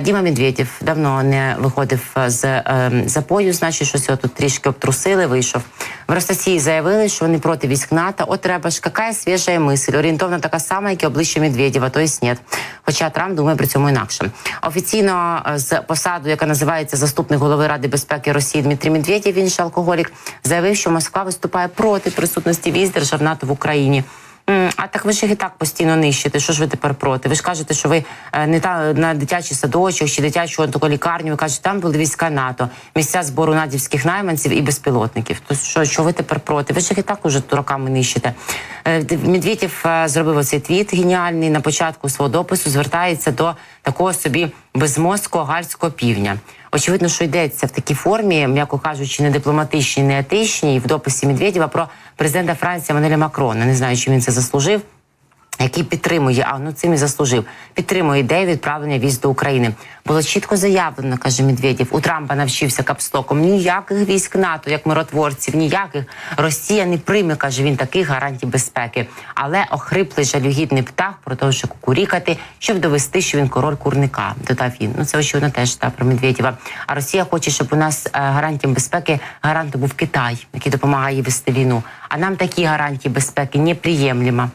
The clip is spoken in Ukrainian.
Діма Медведєв давно не виходив з е, запою, значить, щось його тут трішки обтрусили, вийшов. В Росії заявили, що вони проти військ НАТО. От треба ж, яка свіжа мисль, орієнтовно така сама, як і обличчя Медведєва, то есть нет. Хоча Трамп думає при цьому інакше. Офіційно е, з посаду, яка називається заступник голови Ради безпеки Росії Дмитрій Медведєв, він же алкоголік, заявив, що Москва виступає проти присутності військ держав НАТО в Україні. А так ви ж їх і так постійно нищите. Що ж ви тепер проти? Ви ж кажете, що ви е, не та на дитячий садочок чи дитячу таку лікарню. Ви кажете, там були війська НАТО, місця збору надівських найманців і безпілотників. То що, що ви тепер проти? Ви ж їх і так уже дураками нищите. Е, е, зробив оцей твіт геніальний на початку свого допису. Звертається до такого собі безмозкого гальського півня. Очевидно, що йдеться в такій формі, м'яко кажучи, не дипломатичній, не етичній, в дописі Медведєва про президента Франції Манеля Макрона. Не знаю, чи він це заслужив. Який підтримує, а ну цим і заслужив, підтримує ідею відправлення військ до України. Було чітко заявлено, каже Медведєв. У Трампа навчився капстоком. Ніяких військ НАТО, як миротворців, ніяких Росія не прийме, каже він, таких гарантій безпеки. Але охриплий жалюгідний птах продовжує кукурікати, щоб довести, що він король курника. Додав він. Ну це очевидно теж та про Медведєва. А Росія хоче, щоб у нас е, гарантієм безпеки гарантом був Китай, який допомагає вести війну. А нам такі гарантії безпеки неприємлемо.